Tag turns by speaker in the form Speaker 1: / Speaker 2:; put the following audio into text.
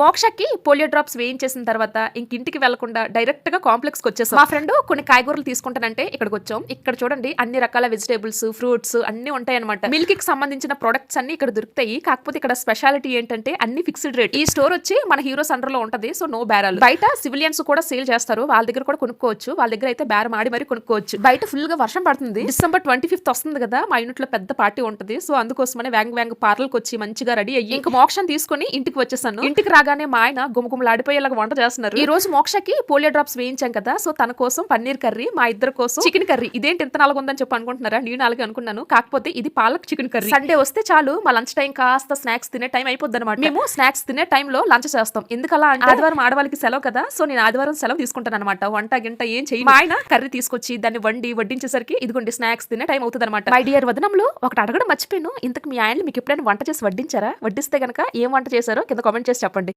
Speaker 1: మోక్షకి polio drops వేయించేసిన తర్వాత ఇంక ఇంటికి వెళ్ళకుండా డైరెక్ట్గా కాంప్లెక్స్కి వచ్చేసాం. మా ఫ్రెండ్ కొన్ని కాయగూరలు తీసుకుంటానంటే ఇక్కడికి వచ్చాం. ఇక్కడ చూడండి అన్ని రకాల వెజిటేబుల్స్ ఫ్రూట్స్ అన్ని ఉంటాయన్నమాట. మిల్క్కి సంబంధించిన ప్రొడక్ట్స్ అన్ని ఇక్కడ దొరుకుతాయి. కాకపోతే ఇక్కడ స్పెషాలిటీ ఏంటంటే అన్ని ఫిక్స్డ్ రేట్. ఈ స్టోర్ వచ్చి మన హీరోస్ అండర్లో ఉంటది. సో నో బేరాలు బయట సివిలియన్స్ కూడా సేల్ చేస్తారు. వాళ్ళ దగ్గర కూడా కొనుక్కోవచ్చు. వాళ్ళ దగ్గర అయితే బేరం ఆడి మరి కొనుక్కోవచ్చు. బయట ఫుల్గా వర్షం పడుతుంది. డిసెంబర్ ట్వంటీ ఫిఫ్త్ వస్తుంది కదా మా యూనిట్లో పెద్ద పార్టీ ఉంటది. సో అందుకోసమనే వ్యాంగ్ వ్యాంగ్ పార్లర్కి వచ్చి మంచిగా రెడీ అయ్యి ఇంకా మోక్షం తీసుకుని ఇంటికి వచ్చేసాను. ఇంటికి రాగానే మా ఆయన గుమగుమలాడిపోయేలాగా వంట చేస్తున్నారు. ఈ రోజు మోక్షకి పోలియో డ్రాప్స్ వేయించాం కదా సో తన కోసం పన్నీర్ కర్రీ మా ఇద్దరు కోసం చికెన్ కర్రీ. ఇదేంటి ఇంత నలుగు ఉందని చెప్పి అనుకుంటున్నారా? నేను అలాగే అనుకున్నాను. కాకపోతే ఇది పాలక్ చికెన్ కర్రీ. సండే వస్తే చాలు మా లంచ్ టైం కాస్త స్నాక్స్ తినే టైం అయిపోద్ది అనమాట మేము స్నాక్స్ తినే టైంలో లంచ్ చేస్తాం. ఎందుకలా అంటే ఆదివారం ఆడవాళ్ళకి సెలవు కదా సో నేను ఆదివారం సెలవు తీసుకుంటాను అనమాట వంట గింట ఏం చేయి మా ఆయన కర్రీ తీసుకొచ్చి దాన్ని వండి వడ్డించేసరికి ఇదిగోండి స్నాక్స్ తినే టైం అవుతుంది అనమాట మై డియర్ వదనంలో ఒకటి అడగడం మర్చిపోయాను. ఇంతకు మీ ఆయన మీకు ఎప్పుడైనా వంట చేసి వడ్డించారా? వడ్డిస్తే గనక ఏం వంట చేశారో కింద కామెంట్ చేసి చెప్పండి.